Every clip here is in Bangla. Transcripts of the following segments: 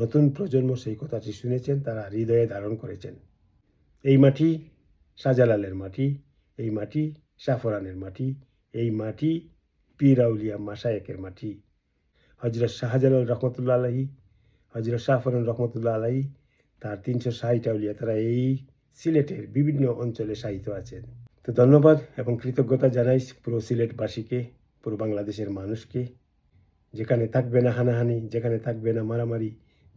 নতুন প্রজন্ম সেই কথাটি শুনেছেন, তারা হৃদয়ে ধারণ করেছেন। এই মাটি শাহজালালের মাটি, এই মাটি সাফরানের মাটি, এই মাটি পীর আউলিয়া মাসায়েকের মাটি। হজরত শাহজালাল রহমতুল্লাহ আলাহি হজরত শাহফরান রহমতুল্লাহ আলাহি তার তিনশো ষাট আউলিয়া, তারা এই সিলেটের বিভিন্ন অঞ্চলে সাহিত্য আছেন। তো ধন্যবাদ এবং কৃতজ্ঞতা জানাই পুরো সিলেটবাসীকে, পুরো বাংলাদেশের মানুষকে। যেখানে থাকবে না হানাহানি, যেখানে থাকবে না মারামারি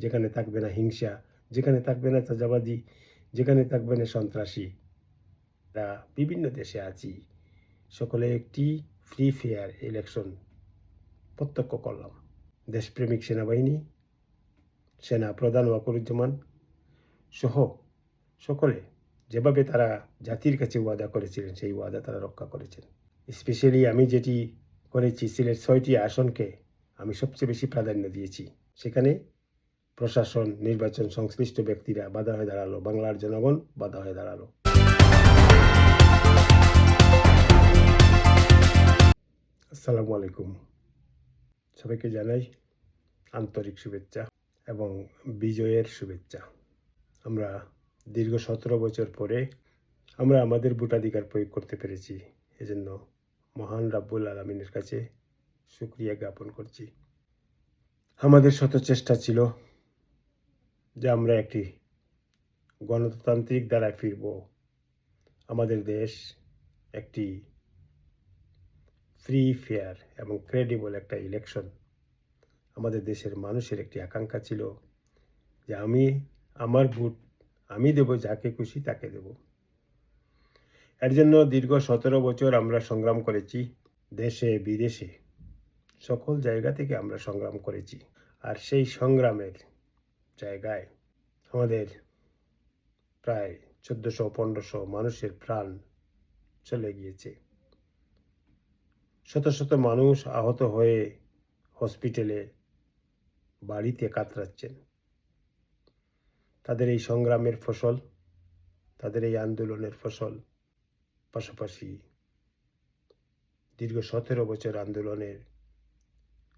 যেখানে থাকবে না হিংসা, যেখানে থাকবে না চাঁদাবাজি, যেখানে থাকবে না সন্ত্রাসী। রা বিভিন্ন দেশে আছি। সকলে একটি ফ্রি ফেয়ার ইলেকশন প্রত্যক্ষ করলাম। দেশপ্রেমিক সেনাবাহিনী, সেনা প্রধান ওয়াকুরুজ্জামান সহ সকলে যেভাবে তারা জাতির কাছে ওয়াদা করেছিলেন, সেই ওয়াদা তারা রক্ষা করেছেন। স্পেশালি আমি যেটি করেছি, সিলেট ছয়টি আসনকে আমি সবচেয়ে বেশি প্রাধান্য দিয়েছি। সেখানে প্রশাসন, নির্বাচন সংশ্লিষ্ট ব্যক্তিরা বাধা হয়ে দাঁড়াল। বাংলার জনগণ বাধা হয়ে দাঁড়াল। আসসালামু আলাইকুম। সবাইকে জানাই আন্তরিক শুভেচ্ছা এবং বিজয়ের শুভেচ্ছা। আমরা দীর্ঘ সতেরো বছর পরে আমরা আমাদের ভোটাধিকার প্রয়োগ করতে পেরেছি। এজন্য মহান রাব্বুল আলমিনের কাছে সুক্রিয়া জ্ঞাপন করছি। আমাদের শত চেষ্টা ছিল যে আমরা একটি গণতান্ত্রিক দ্বারায় ফিরব। আমাদের দেশ একটি ফ্রি ফেয়ার এবং ক্রেডিবল একটা ইলেকশন আমাদের দেশের মানুষের একটি আকাঙ্ক্ষা ছিল যে আমি আমার ভোট আমি দেব, যাকে খুশি তাকে দেব। এর জন্য দীর্ঘ সতেরো বছর আমরা সংগ্রাম করেছি, দেশে, বিদেশে, সকল জায়গা থেকে আমরা সংগ্রাম করেছি। আর সেই সংগ্রামের জায়গায় আমাদের প্রায় চোদ্দোশো, পনেরোশো মানুষের প্রাণ চলে গিয়েছে। শত শত মানুষ আহত হয়ে হসপিটালে বাড়িতে কাতরাচ্ছেন। তাদের এই সংগ্রামের ফসল, তাদের এই আন্দোলনের ফসল, পাশাপাশি দীর্ঘ সতেরো বছর আন্দোলনের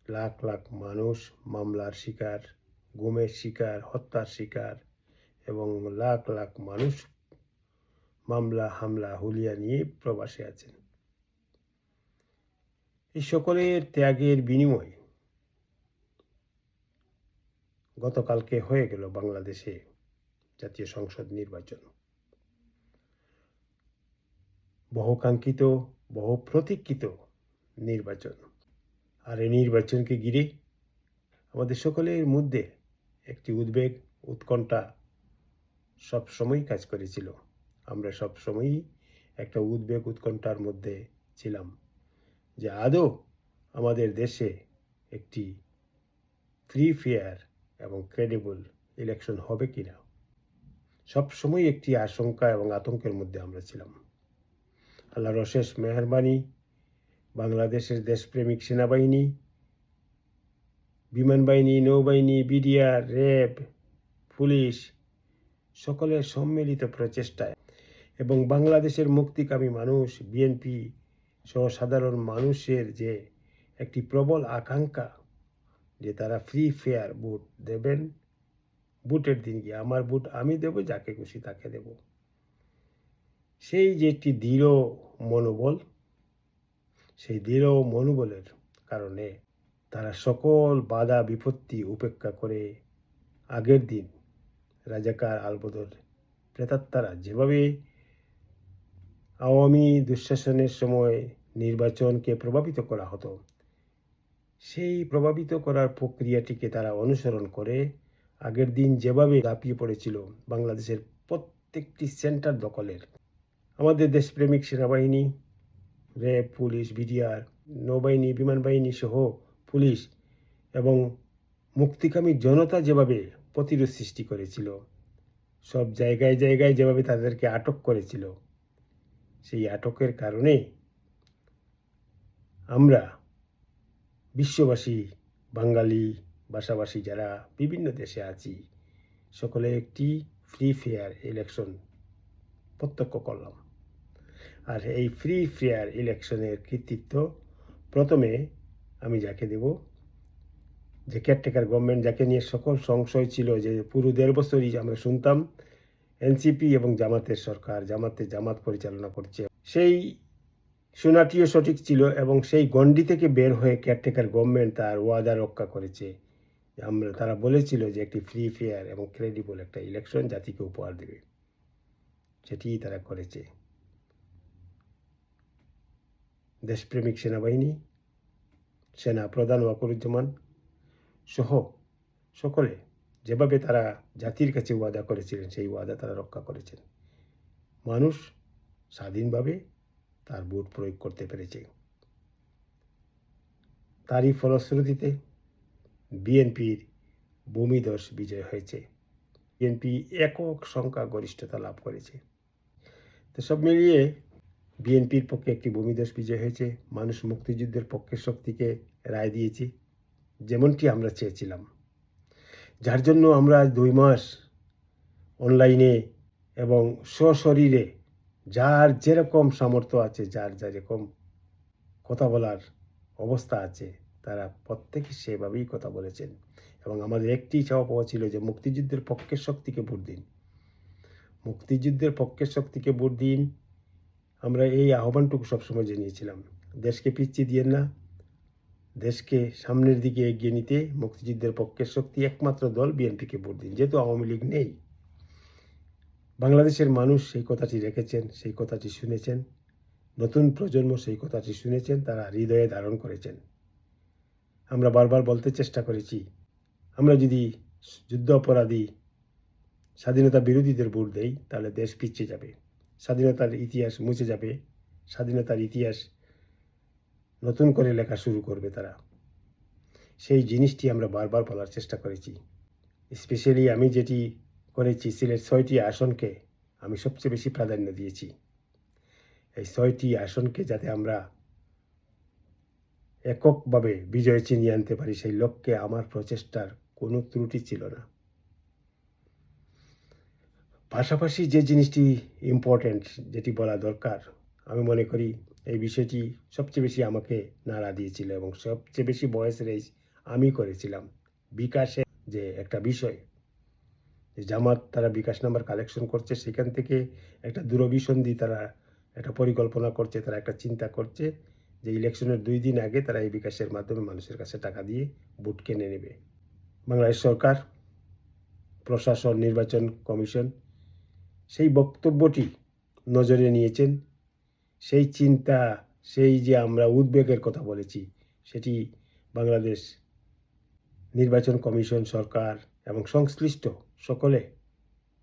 লাখ লাখ মানুষ মামলার শিকার গুমের শিকার, হত্যার শিকার এবং লাখ লাখ মানুষ মামলা, হামলা, হুলিয়া নিয়ে প্রবাসে আছেন। এই সকলের ত্যাগের বিনিময় গতকালকে হয়ে গেল বাংলাদেশে জাতীয় সংসদ নির্বাচন। বহুকাঙ্ক্ষিত বহু প্রতীক্ষিত নির্বাচন। আর এই নির্বাচনকে ঘিরে আমাদের সকলের মধ্যে একটি উদ্বেগ, উৎকণ্ঠা সবসময় কাজ করেছিল। আমরা সবসময়ই একটা উদ্বেগ, উৎকণ্ঠার মধ্যে ছিলাম যে আদৌ আমাদের দেশে একটি ফ্রি ফেয়ার এবং ক্রেডিবল ইলেকশন হবে কি না সবসময় একটি আশঙ্কা এবং আতঙ্কের মধ্যে আমরা ছিলাম। আল্লাহর অশেষ মেহরবানি, বাংলাদেশের দেশপ্রেমিক সেনাবাহিনী বিমান বাহিনী, নৌবাহিনী, বিডিআর, র্যাব, পুলিশ সকলের সম্মিলিত প্রচেষ্টায় এবং বাংলাদেশের মুক্তিকামী মানুষ, বিএনপি সহ সাধারণ মানুষের যে একটি প্রবল আকাঙ্ক্ষা যে তারা ফ্রি ফেয়ার ভোট দেবেন ভোটের দিন গিয়ে আমার ভোট আমি দেব, যাকে খুশি তাকে দেব। সেই যে একটি দৃঢ় মনোবল, সেই দৃঢ় মনোবলের কারণে তারা সকল বাধা বিপত্তি উপেক্ষা করে আগের দিন রাজাকার আলবদর প্রেতাত্মারা যেভাবে আওয়ামী দুঃশাসনের সময় নির্বাচনকে প্রভাবিত করা হতো, সেই প্রভাবিত করার প্রক্রিয়াটিকে তারা অনুসরণ করে আগের দিন যেভাবে ঝাঁপিয়ে পড়েছিল বাংলাদেশের প্রত্যেকটি সেন্টার দখলের। আমাদের দেশপ্রেমিক সেনাবাহিনী, র্যাব, পুলিশ, বিডিআর, নৌবাহিনী বিমান বাহিনী সহ পুলিশ এবং মুক্তিকামী জনতা যেভাবে প্রতিরোধ সৃষ্টি করেছিল, সব জায়গায় জায়গায় যেভাবে তাদেরকে আটক করেছিল, সেই আটকের কারণে আমরা বিশ্ববাসী, বাঙালি, ভাষাভাষী যারা বিভিন্ন দেশে আছি, সকলে একটি ফ্রি ফেয়ার ইলেকশন প্রত্যক্ষ করলাম। আর এই ফ্রি ফেয়ার ইলেকশনের কৃতিত্ব প্রথমে আমি যাকে দেব, যে কেয়ারটেকার গভর্নমেন্ট যাকে নিয়ে সকল সংশয় ছিল যে পুরো দেড় বছরই আমরা শুনতাম এনসিপি এবং জামাতের সরকার, জামাতে জামাত পরিচালনা করছে। সেই শোনাটিও সঠিক ছিল এবং সেই গণ্ডি থেকে বের হয়ে কেয়ারটেকার গভর্নমেন্ট তার ওয়াদা রক্ষা করেছে। আমরা, তারা বলেছিল যে একটি ফ্রি ফেয়ার এবং ক্রেডিবল একটা ইলেকশন জাতিকে উপহার দেবে। সেটিই তারা করেছে। দেশপ্রেমিক সেনাবাহিনী সেনা প্রধান ওয়াকরুজ্জামান সহ সকলে যেভাবে তারা জাতির কাছে ওয়াদা করেছিলেন, সেই ওয়াদা তারা রক্ষা করেছেন। মানুষ স্বাধীনভাবে তার ভোট প্রয়োগ করতে পেরেছে। তারই ফলশ্রুতিতে বিএনপির ভূমিদস বিজয় হয়েছে। বিএনপি একক সংখ্যা গরিষ্ঠতা লাভ করেছে। তো সব মিলিয়ে বিএনপির পক্ষে একটি ভূমিদস বিজয় হয়েছে, মানুষ মুক্তিযুদ্ধের পক্ষের শক্তিকে রায় দিয়েছে, যেমনটি আমরা চেয়েছিলাম। যার জন্য আমরা আজ দুই মাস অনলাইনে এবং সশরীরে যার যেরকম সামর্থ্য আছে, যার যেরকম কথা বলার অবস্থা আছে, তারা প্রত্যেকে সেভাবেই কথা বলেছেন। এবং আমাদের একটি চাওয়া পাওয়া ছিল যে মুক্তিযুদ্ধের পক্ষের শক্তিকে ভোট দিন। মুক্তিযুদ্ধের পক্ষের শক্তিকে ভোট দিন আমরা এই আহ্বানটুকু সবসময় জানিয়েছিলাম। দেশকে পিছিয়ে দিয়েন না। দেশকে সামনের দিকে এগিয়ে নিতে মুক্তিযুদ্ধের পক্ষের শক্তি একমাত্র দল বিএনপিকে ভোট দিন, যেহেতু আওয়ামী লীগ নেই। বাংলাদেশের মানুষ সেই কথাটি রেখেছেন, সেই কথাটি শুনেছেন। নতুন প্রজন্ম সেই কথাটি শুনেছেন, তারা হৃদয়ে ধারণ করেছেন। আমরা বারবার বলতে চেষ্টা করেছি, আমরা যদি যুদ্ধ অপরাধী স্বাধীনতা বিরোধীদের ভোট দেই, তাহলে দেশ পিছিয়ে যাবে। স্বাধীনতার ইতিহাস মুছে যাবে, স্বাধীনতার ইতিহাস নতুন করে লেখা শুরু করবে তারা। সেই জিনিসটি আমরা বারবার বলার চেষ্টা করেছি। স্পেশালি আমি যেটি করেছি, সিলেট ছয়টি আসনকে আমি সবচেয়ে বেশি প্রাধান্য দিয়েছি। এই ছয়টি আসনকে যাতে আমরা এককভাবে বিজয় চিনিয়ে আনতে পারি, সেই লক্ষ্যে আমার প্রচেষ্টার কোনো ত্রুটি ছিল না। পাশাপাশি যে জিনিসটি ইম্পর্ট্যান্ট যেটি বলা দরকার, আমি মনে করি এই বিষয়টি সবচেয়ে বেশি আমাকে নাড়া দিয়েছিল এবং সবচেয়ে বেশি বয়স রেস আমি করেছিলাম বিকাশে যে একটা বিষয়। যে জামাত তারা বিকাশ নাম্বার কালেকশন করছে, সেখান থেকে একটা দূরভিসন্ধি তারা একটা পরিকল্পনা করছে, তারা একটা চিন্তা করছে যে ইলেকশনের দুই দিন আগে তারা এই বিকাশের মাধ্যমে মানুষের কাছে টাকা দিয়ে ভোট কিনে নেবে। বাংলাদেশ সরকার, প্রশাসন, নির্বাচন কমিশন সেই বক্তব্যটি নজরে নিয়েছেন। সেই চিন্তা, সেই যে আমরা উদ্বেগের কথা বলেছি, সেটি বাংলাদেশ নির্বাচন কমিশন সরকার এবং সংশ্লিষ্ট সকলে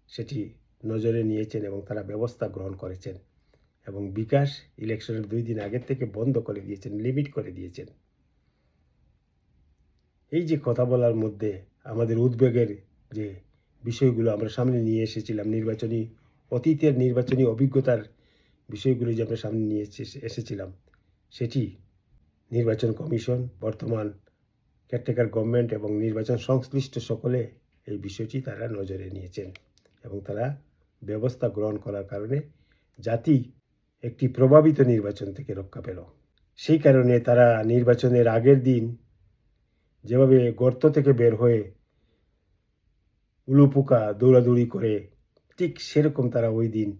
সেটি নজরে নিয়েছেন এবং তারা ব্যবস্থা গ্রহণ করেছেন এবং বিকাশ ইলেকশনের দুই দিন আগের থেকে বন্ধ করে দিয়েছেন, লিমিট করে দিয়েছেন। এই যে কথা বলার মধ্যে আমাদের উদ্বেগের যে বিষয়গুলো আমরা সামনে নিয়ে এসেছিলাম, নির্বাচনী, অতীতের নির্বাচনী অভিজ্ঞতার বিষয়গুলো যে আমরা সামনে নিয়ে এসে- এসেছিলাম, সেটি নির্বাচন কমিশন, বর্তমান কেয়ারটেকার গভর্নমেন্ট এবং নির্বাচন সংশ্লিষ্ট সকলে এই বিষয়টি তারা নজরে নিয়েছেন এবং তারা ব্যবস্থা গ্রহণ করার কারণে জাতি একটি প্রভাবিত নির্বাচন থেকে রক্ষা পেল। সেই কারণে তারা নির্বাচনের আগের দিন যেভাবে গর্ত থেকে বের হয়ে উলুপোকা দৌড়াদৌড়ি করে, ঠিক সেরকম তারা ওই দিন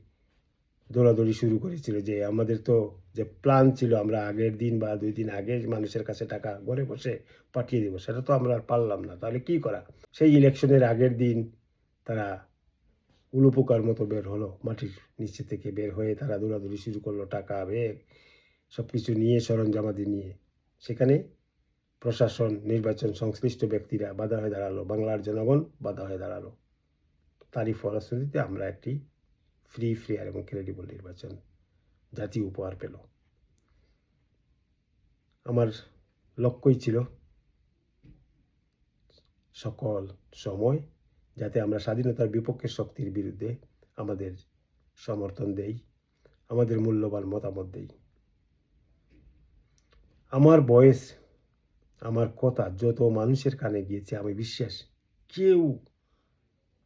দৌড়াদৌড়ি শুরু করেছিল যে আমাদের তো যে প্ল্যান ছিল, আমরা আগের দিন বা দুই দিন আগে মানুষের কাছে টাকা ঘরে বসে পাঠিয়ে দেবো, সেটা তো আমরা আর পারলাম না। তাহলে কি করা? সেই ইলেকশনের আগের দিন তারা উলুপোকার মতো বের হলো, মাটির নিচে থেকে বের হয়ে তারা দৌড়াদৌড়ি শুরু করল, টাকা, ব্যাগ সব কিছু নিয়ে, সরঞ্জামাদি নিয়ে। সেখানে প্রশাসন, নির্বাচন সংশ্লিষ্ট ব্যক্তিরা বাধা হয়ে দাঁড়াল, বাংলার জনগণ বাধা হয়ে দাঁড়াল। তারই ফলশ্রুতিতে আমরা একটি ফ্রি ফেয়ার এবং ক্রেডিবল নির্বাচন জাতি উপহার পেল। আমার লক্ষ্যই ছিল সকল সময় যাতে আমরা স্বাধীনতার বিপক্ষে শক্তির বিরুদ্ধে আমাদের সমর্থন দেই, আমাদের মূল্যবান মতামত দেই। আমার বয়স আমার কথা যত মানুষের কানে গিয়েছে, আমি বিশ্বাস, কেউ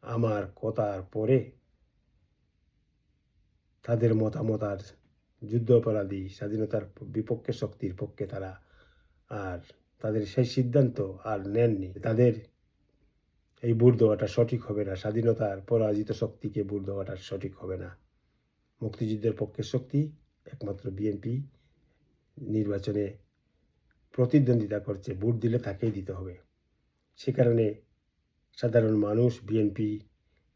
আমার কথার পরে তাদের মতামত আর যুদ্ধ অপরাধী স্বাধীনতার বিপক্ষে শক্তির পক্ষে তারা আর তাদের সেই সিদ্ধান্ত আর নেননি। তাদের এই ভোট দেওয়াটা সঠিক হবে না, স্বাধীনতার পরাজিত শক্তিকে ভোট দেওয়াটা সঠিক হবে না। মুক্তিযুদ্ধের পক্ষের শক্তি, একমাত্র বিএনপি নির্বাচনে প্রতিদ্বন্দ্বিতা করছে, ভোট দিলে তাকেই দিতে হবে। সে কারণে সাধারণ মানুষ, বিএনপি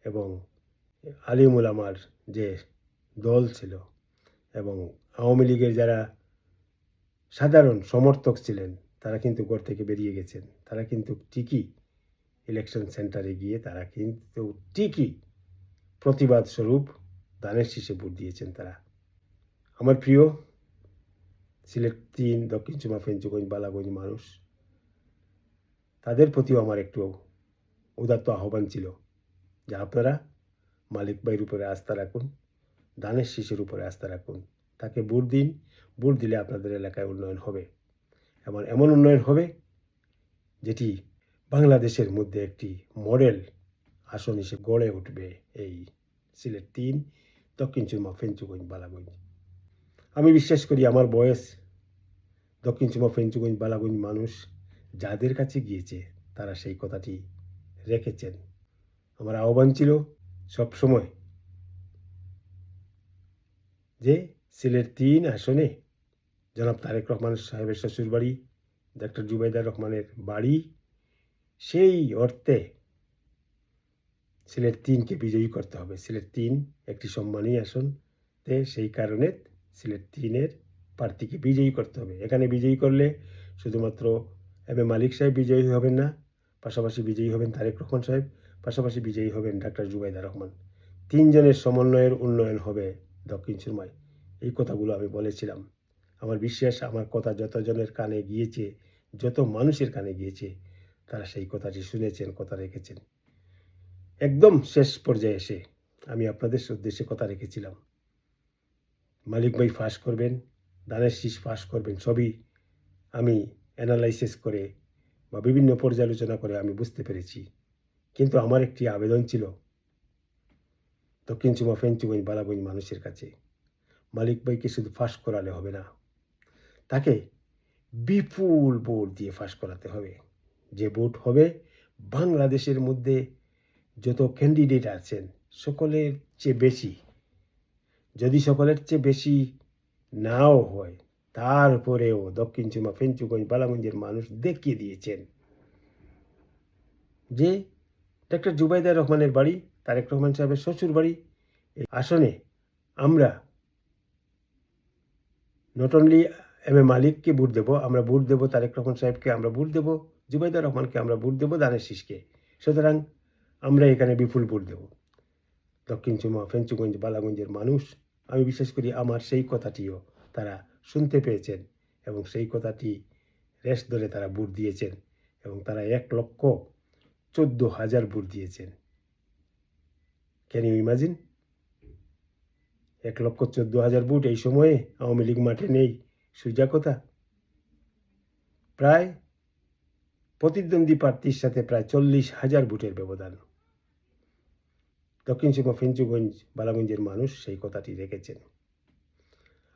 এবং আলিমুল আমার যে দল ছিল এবং আওয়ামী লীগের যারা সাধারণ সমর্থক ছিলেন, তারা কিন্তু ঘর থেকে বেরিয়ে গেছেন। তারা কিন্তু ঠিকই ইলেকশন সেন্টারে গিয়ে তারা কিন্তু ঠিকই প্রতিবাদ স্বরূপ দানের শীষে ভোট দিয়েছেন তারা। আমার প্রিয় সিলেট তিন দক্ষিণ চুমা ফেঞ্চুগঞ্জ বালাগঞ্জ মানুষ তাদের প্রতিও আমার একটু উদাত্ত আহ্বান ছিল যে আপনারা মালিক ভাইয়ের উপরে আস্থা রাখুন, দানের শিশুর উপরে আস্থা রাখুন। তাকে বুট দিন বুট দিলে আপনাদের এলাকায় উন্নয়ন হবে। এমন এমন উন্নয়ন হবে যেটি বাংলাদেশের মধ্যে একটি মডেল আসন হিসেবে গড়ে উঠবে এই সিলেট তিন দক্ষিণ চুরমা ফেঞ্চুগঞ্জ বালাগঞ্জ। আমি বিশ্বাস করি আমার বয়স দক্ষিণ চুমা ফেঞ্চুগঞ্জ বালাগঞ্জ মানুষ যাদের কাছে গিয়েছে, তারা সেই কথাটি রেখেছেন। আমার আহ্বান ছিল সবসময় যে সিলেট তিন আসনে জনাব তারেক রহমান সাহেবের শ্বশুরবাড়ি ডক্টর জুবাইদার রহমানের বাড়ি, সেই অর্থে সিলেট তিনকে বিজয়ী করতে হবে। সিলেট তিন একটি সম্মানী আসন। তে সেই কারণে সিলেট তিনের প্রার্থীকে বিজয়ী করতে হবে। এখানে বিজয়ী করলে শুধুমাত্র এম এ মালিক সাহেব বিজয়ী হবেন না, পাশাপাশি বিজয়ী হবেন তারেক রহমান সাহেব, পাশাপাশি বিজয়ী হবেন ডাক্তার জুবাইদা রহমান। তিনজনের সমন্বয়ের উন্নয়ন হবে দক্ষিণ সুরমায়। এই কথাগুলো আমি বলেছিলাম। আমার বিশ্বাস, আমার কথা যতজনের কানে গিয়েছে, যত মানুষের কানে গিয়েছে, তারা সেই কথাটি শুনেছেন, কথা রেখেছেন। একদম শেষ পর্যায়ে এসে আমি আপনাদের উদ্দেশ্যে কথা রেখেছিলাম। মালিক ভাই ফাঁস করবেন দানের শীষ ফাঁস করবেন, সবই আমি অ্যানালাইসিস করে বা বিভিন্ন পর্যালোচনা করে আমি বুঝতে পেরেছি। কিন্তু আমার একটি আবেদন ছিল দক্ষিণ চুমা, ফেঞ্চুগঞ্জ, বালাগঞ্জ মানুষের কাছে, মালিক ভাইকে শুধু ফাঁস করালে হবে না, তাকে বিপুল ভোট দিয়ে ফাঁস করাতে হবে। যে ভোট হবে বাংলাদেশের মধ্যে যত ক্যান্ডিডেট আছেন, সকলের চেয়ে বেশি, যদি সকলের চেয়ে বেশি নাও হয়। তারপরেও দক্ষিণ চুমা ফেঞ্চুগঞ্জ বালাগঞ্জের মানুষ দেখিয়ে দিয়েছেন যে ডক্টর জুবাইদার রহমানের বাড়ি, তারেক রহমান সাহেবের শ্বশুর বাড়ি। আসনে আমরা নট অনলি এম এ মালিককে ভোট দেবো, আমরা ভোট দেবো তারেক রহমান সাহেবকে, আমরা ভোট দেবো জুবাইদার রহমানকে, আমরা ভোট দেবো দানের শীষকে সুতরাং আমরা এখানে বিপুল ভোট দেব। দক্ষিণ চুমা ফেঞ্চুগঞ্জ বালাগঞ্জের মানুষ আমি বিশেষ করি আমার সেই কথাটিও তারা শুনতে পেয়েছেন এবং সেই কথাটি রেশ ধরে তারা ভোট দিয়েছেন এবং তারা এক লক্ষ চোদ্দ হাজার ভোট দিয়েছেন। ক্যান ইউ ইমাজিন এক লক্ষ চোদ্দ হাজার ভোট এই সময়ে আওয়ামী লীগ মাঠে নেই সুজা কথা। প্রায় প্রতিদ্বন্দ্বী প্রার্থীর সাথে প্রায় চল্লিশ হাজার ভোটের ব্যবধান। দক্ষিণ সীমা ফেঞ্চুগঞ্জ বালাগঞ্জের মানুষ সেই কথাটি রেখেছেন।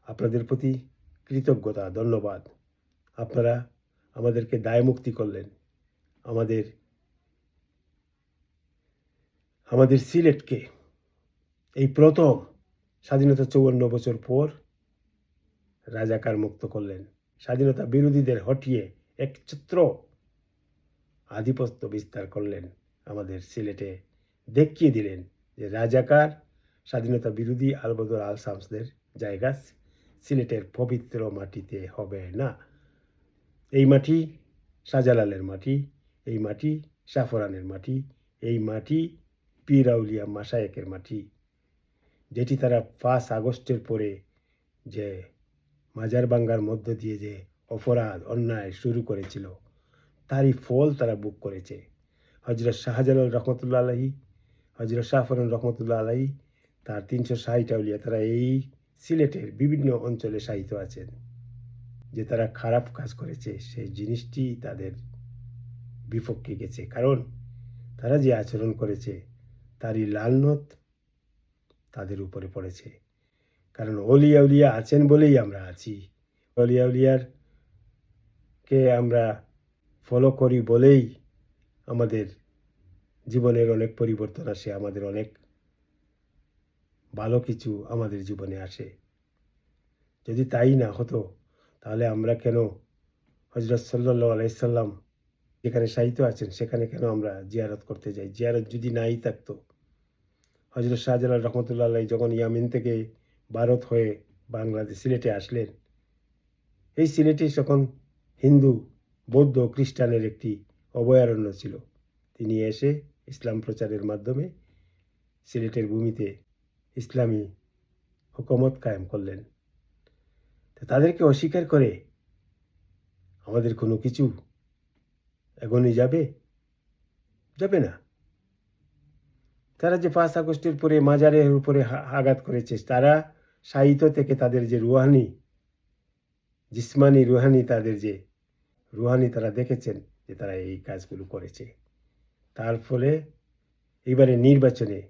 আপনাদের প্রতি কৃতজ্ঞতা, ধন্যবাদ। আপনারা আমাদেরকে দায়মুক্তি করলেন। আমাদের আমাদের সিলেটকে এই প্রথম স্বাধীনতা চৌয়ান্ন বছর পর রাজাকার মুক্ত করলেন। স্বাধীনতা বিরোধীদের হটিয়ে একচ্ছত্র আধিপত্য বিস্তার করলেন। আমাদের সিলেটে দেখিয়ে দিলেন। যে রাজাকার, স্বাধীনতা বিরোধী আলবদর আল শামসদের জায়গা সিলেটের পবিত্র মাটিতে হবে না। এই মাটি শাহজালালের মাটি, এই মাটি সাফরানের মাটি, এই মাটি পিরাউলিয়া মাসায়েকের মাটি। যেটি তারা পাঁচ আগস্টের পরে যে মাজার বাঙ্গার মধ্য দিয়ে যে অপরাধ, অন্যায় শুরু করেছিল, তারই ফল তারা বুক করেছে। হজরত শাহজালাল রহমতুল্লা আলাহি হজরত শাহফরান রহমতুল্লাহ আলাহি তার তিনশো ষাট আউলিয়া, তারা এই সিলেটের বিভিন্ন অঞ্চলে সাহিত্য আছেন যে তারা খারাপ কাজ করেছে সেই জিনিসটি তাদের বিপক্ষে গেছে। কারণ তারা যে আচরণ করেছে, তারই লালনত তাদের উপরে পড়েছে। কারণ অলিয়া উলিয়া আছেন বলেই আমরা আছি। অলিয়া উলিয়ার কে আমরা ফলো করি বলেই আমাদের জীবনের অনেক পরিবর্তন আসে, আমাদের অনেক ভালো কিছু আমাদের জীবনে আসে। যদি তাই না হতো, তাহলে আমরা কেন হজরত সাল্লাহ আলাইসাল্লাম যেখানে সাহিত্য আছেন, সেখানে কেন আমরা জিয়ারত করতে যাই? জিয়ারত যদি নাই থাকতো হজরত শাহজালাল রহমতুল্লাহ যখন ইয়ামিন থেকে ভারত হয়ে বাংলাদেশ সিলেটে আসলেন, এই সিলেটে তখন হিন্দু, বৌদ্ধ, খ্রিস্টানের একটি অভয়ারণ্য ছিল। তিনি এসে ইসলাম প্রচারের মাধ্যমে সিলেটের ভূমিতে ইসলামী হুকুমত কায়েম করলেন। তাদেরকে অস্বীকার করে আমাদের কোনো কিছু এগোনি যাবে? যাবে না। তারা যে পাঁচ আগস্টের পরে মাজারের উপরে আঘাত করেছে, তারা সাহিত্য থেকে তাদের যে রুহানি, জিসমানি রুহানি তাদের যে রুহানি তারা দেখেছেন যে তারা এই কাজগুলো করেছে। তার ফলে এবারে নির্বাচনে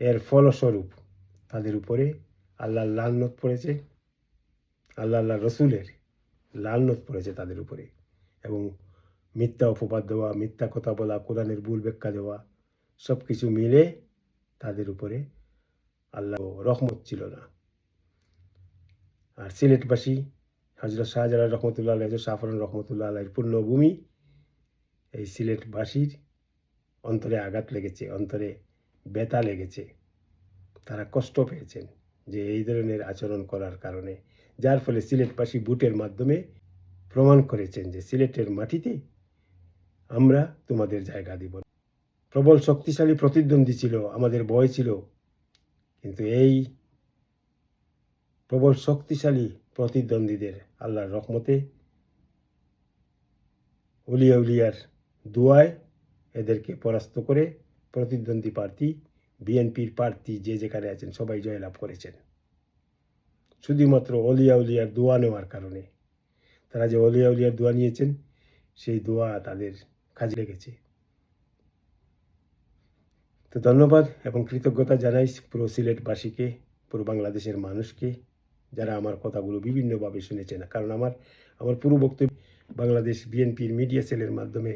এর ফলস্বরূপ তাদের উপরে আল্লাহর লালনত পড়েছে আল্লাহ আল্লাহ রসুলের লালনত পড়েছে তাদের উপরে। এবং মিথ্যা অপবাদ দেওয়া, মিথ্যা কথা বলা, কোরআনের ভুল ব্যাখ্যা দেওয়া সব কিছু মিলে তাদের উপরে আল্লাহ রহমত ছিল না। আর সিলেটবাসী হজরত শাহজালাল রহমতুল্লাহ আল্লাহ সাফরান রহমতুল্লাহ আল্লাহর পূর্ণভূমি এই সিলেটবাসীর অন্তরে আঘাত লেগেছে, অন্তরে ব্যথা লেগেছে। তারা কষ্ট পেয়েছেন যে এই ধরনের আচরণ করার কারণে, যার ফলে সিলেটবাসী বুটের মাধ্যমে প্রমাণ করেছেন যে সিলেটের মাটিতে আমরা তোমাদের জায়গা দিব। প্রবল শক্তিশালী প্রতিদ্বন্দ্বী ছিল, আমাদের ভয় ছিল। কিন্তু এই প্রবল শক্তিশালী প্রতিদ্বন্দ্বীদের আল্লাহর রহমতে উলিয়া উলিয়ার দুয়ায় এদেরকে পরাস্ত করে প্রতিদ্বন্দ্বী প্রার্থী, বিএনপির প্রার্থী যে যেখানে আছেন সবাই জয়লাভ করেছেন। শুধুমাত্র অলিয়া উলিয়ার দোয়া নেওয়ার কারণে তারা যে অলিয়া উলিয়ার দোয়া নিয়েছেন, সেই দোয়া তাদের কাজে লেগেছে। তো ধন্যবাদ এবং কৃতজ্ঞতা জানাই পুরো সিলেটবাসীকে, পুরো বাংলাদেশের মানুষকে, যারা আমার কথাগুলো বিভিন্নভাবে শুনেছেন। কারণ আমার আমার পুরো বক্তব্য বাংলাদেশ বিএনপির মিডিয়া সেলের মাধ্যমে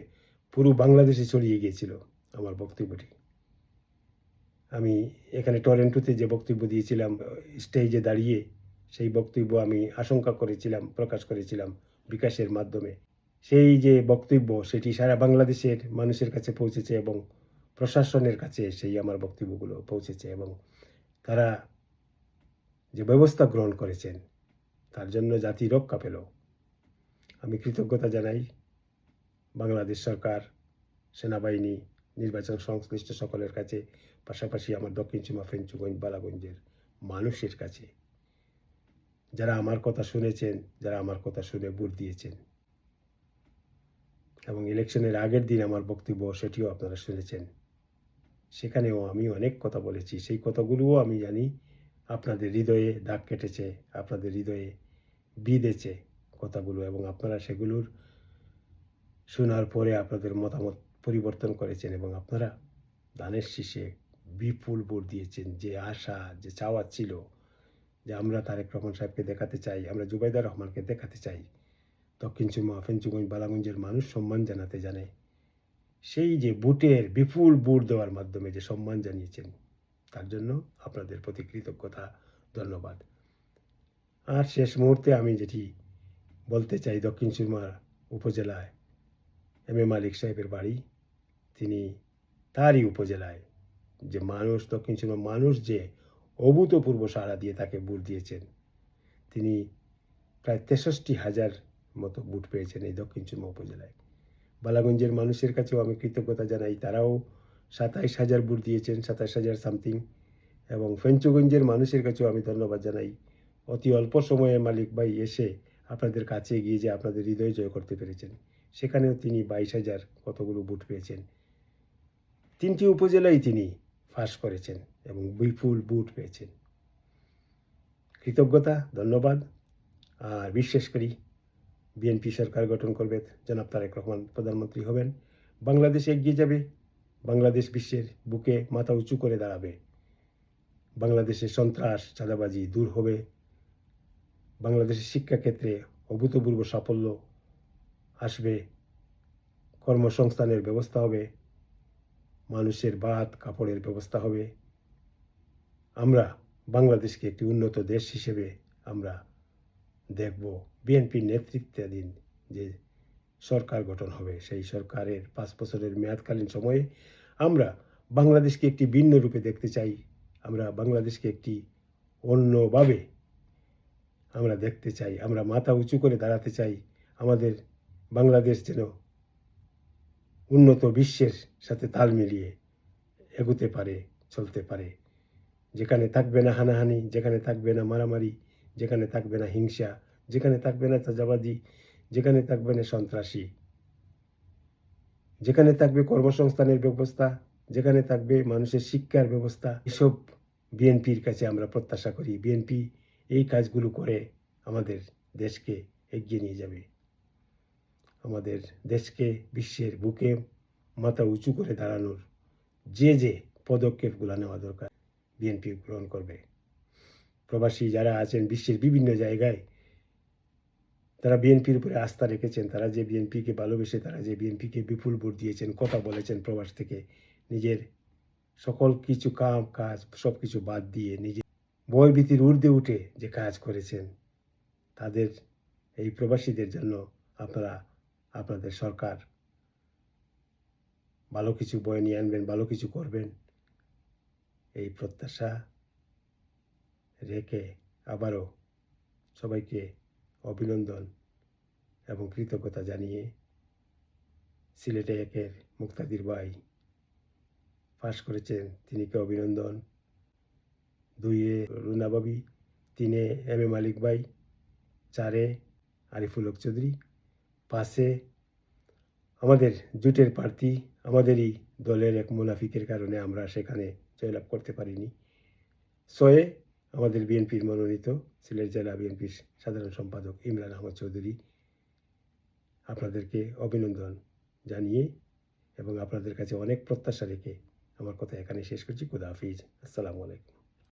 পুরো বাংলাদেশে ছড়িয়ে গিয়েছিল আমার বক্তব্যটি। আমি এখানে টরেন্টোতে যে বক্তব্য দিয়েছিলাম, স্টেজে দাঁড়িয়ে সেই বক্তব্য আমি আশঙ্কা করেছিলাম, প্রকাশ করেছিলাম বিকাশের মাধ্যমে। সেই যে বক্তব্য, সেটি সারা বাংলাদেশের মানুষের কাছে পৌঁছেছে এবং প্রশাসনের কাছে সেই আমার বক্তব্যগুলো পৌঁছেছে এবং তারা যে ব্যবস্থা গ্রহণ করেছেন, তার জন্য জাতি রক্ষা পেল। আমি কৃতজ্ঞতা জানাই বাংলাদেশ সরকার, সেনাবাহিনী, নির্বাচন সংশ্লিষ্ট সকলের কাছে, পাশাপাশি আমার দক্ষিণ সীমা ফেঞ্চুগঞ্জ বালাগঞ্জের মানুষের কাছে। যারা আমার কথা শুনেছেন, যারা আমার কথা শুনে ভোট দিয়েছেন। এবং ইলেকশনের আগের দিন আমার বক্তব্য, সেটিও আপনারা শুনেছেন। সেখানেও আমি অনেক কথা বলেছি। সেই কথাগুলোও আমি জানি, আপনাদের হৃদয়ে দাগ কেটেছে, আপনাদের হৃদয়ে বিঁধেছে কথাগুলো এবং আপনারা সেগুলোর শোনার পরে আপনাদের মতামত পরিবর্তন করেছেন এবং আপনারা দানের শীষে বিপুল ভোট দিয়েছেন, যে আশা, যে চাওয়া ছিল যে আমরা তারেক রহমান সাহেবকে দেখাতে চাই, আমরা জুবাইদা রহমানকে দেখাতে চাই, দক্ষিণ চুমা ফেঞ্চুগঞ্জ বালাগঞ্জের মানুষ সম্মান জানাতে জানে। সেই যে বুটের বিপুল বুট দেওয়ার মাধ্যমে যে সম্মান জানিয়েছেন, তার জন্য আপনাদের প্রতি কৃতজ্ঞতা, ধন্যবাদ। আর শেষ মুহূর্তে আমি যেটি বলতে চাই, দক্ষিণ সুরমা উপজেলায় এম এ মালিক সাহেবের বাড়ি। তিনি তারই উপজেলায় যে মানুষ, দক্ষিণ সুরমা মানুষ যে অভূতপূর্ব সাড়া দিয়ে তাকে বুট দিয়েছেন, তিনি প্রায় তেষট্টি হাজার মতো বুট পেয়েছেন এই দক্ষিণ সুরমা উপজেলায়। বালাগঞ্জের মানুষের কাছেও আমি কৃতজ্ঞতা জানাই, তারাও সাতাইশ হাজার বুট দিয়েছেন, সাতাইশ হাজার সামথিং। এবং ফেঞ্চুগঞ্জের মানুষের কাছেও আমি ধন্যবাদ জানাই। অতি অল্প সময়ে মালিক ভাই এসে আপনাদের কাছে গিয়ে যে আপনাদের হৃদয় জয় করতে পেরেছেন। সেখানেও তিনি বাইশ হাজার কতগুলো ভোট পেয়েছেন। তিনটি উপজেলায় তিনি ফাঁস করেছেন এবং বিপুল বুট পেয়েছেন। কৃতজ্ঞতা, ধন্যবাদ। আর বিশ্বাস করি, বিএনপি সরকার গঠন করবে জনাব তারেক রহমান প্রধানমন্ত্রী হবেন। বাংলাদেশ এগিয়ে যাবে, বাংলাদেশ বিশ্বের বুকে মাথা উঁচু করে দাঁড়াবে। বাংলাদেশের সন্ত্রাস, চাঁদাবাজি দূর হবে। বাংলাদেশের শিক্ষাক্ষেত্রে অভূতপূর্ব সাফল্য আসবে, কর্মসংস্থানের ব্যবস্থা হবে, মানুষের ভাত কাপড়ের ব্যবস্থা হবে। আমরা বাংলাদেশকে একটি উন্নত দেশ হিসেবে আমরা দেখব। বিএনপির নেতৃত্বাধীন যে সরকার গঠন হবে, সেই সরকারের পাঁচ বছরের মেয়াদকালীন সময়ে আমরা বাংলাদেশকে একটি ভিন্ন রূপে দেখতে চাই। আমরা বাংলাদেশকে একটি অন্যভাবে আমরা দেখতে চাই। আমরা মাথা উঁচু করে দাঁড়াতে চাই। আমাদের বাংলাদেশ যেন উন্নত বিশ্বের সাথে তাল মিলিয়ে এগুতে পারে, চলতে পারে। যেখানে থাকবে না হানাহানি, যেখানে থাকবে না মারামারি, যেখানে থাকবে না হিংসা, যেখানে থাকবে না চাঁদাবাজি, যেখানে থাকবে না সন্ত্রাসী। যেখানে থাকবে কর্মসংস্থানের ব্যবস্থা, যেখানে থাকবে মানুষের শিক্ষার ব্যবস্থা। এসব বিএনপির কাছে আমরা প্রত্যাশা করি। বিএনপি এই কাজগুলো করে আমাদের দেশকে এগিয়ে নিয়ে যাবে। আমাদের দেশকে, বিশ্বের বুকে মাথা উঁচু করে দাঁড়ানোর যে যে পদক্ষেপগুলো নেওয়া দরকার, বিএনপি গ্রহণ করবে। প্রবাসী যারা আছেন বিশ্বের বিভিন্ন জায়গায়, তারা বিএনপির উপরে আস্থা রেখেছেন, তারা যে বিএনপিকে ভালোবেসে, তারা যে বিএনপিকে বিপুল ভোট দিয়েছেন, কথা বলেছেন প্রবাস থেকে, নিজের সকল কিছু কাম, কাজ সব কিছু বাদ দিয়ে নিজে ভয়ভীতির ঊর্ধ্বে উঠে যে কাজ করেছেন, তাদের, এই প্রবাসীদের জন্য আপনারা আপনাদের সরকার ভালো কিছু বয়ে নিয়ে আনবেন, ভালো কিছু করবেন, এই প্রত্যাশা রেখে আবারও সবাইকে অভিনন্দন এবং কৃতজ্ঞতা জানিয়ে সিলেটে একের মুক্তাদির ভাই পাশ করেছেন, তিনিকে অভিনন্দন। দুইয়ে রুনাবাবি তিনে এম এ মালিক ভাই, চারে আরিফুল হক চৌধুরী। পাশে আমাদের জুটের প্রার্থী, আমাদেরই দলের এক মুনাফিকের কারণে আমরা সেখানে জয়লাভ করতে পারিনি। ছয়ে আমাদের বিএনপির মনোনীত সিলেট জেলা বিএনপির সাধারণ সম্পাদক ইমরান আহমদ চৌধুরী আপনাদেরকে অভিনন্দন জানিয়ে এবং আপনাদের কাছে অনেক প্রত্যাশা রেখে আমার কথা এখানে শেষ করছি। খুদা হাফিজ। আসসালামু আলাইকুম।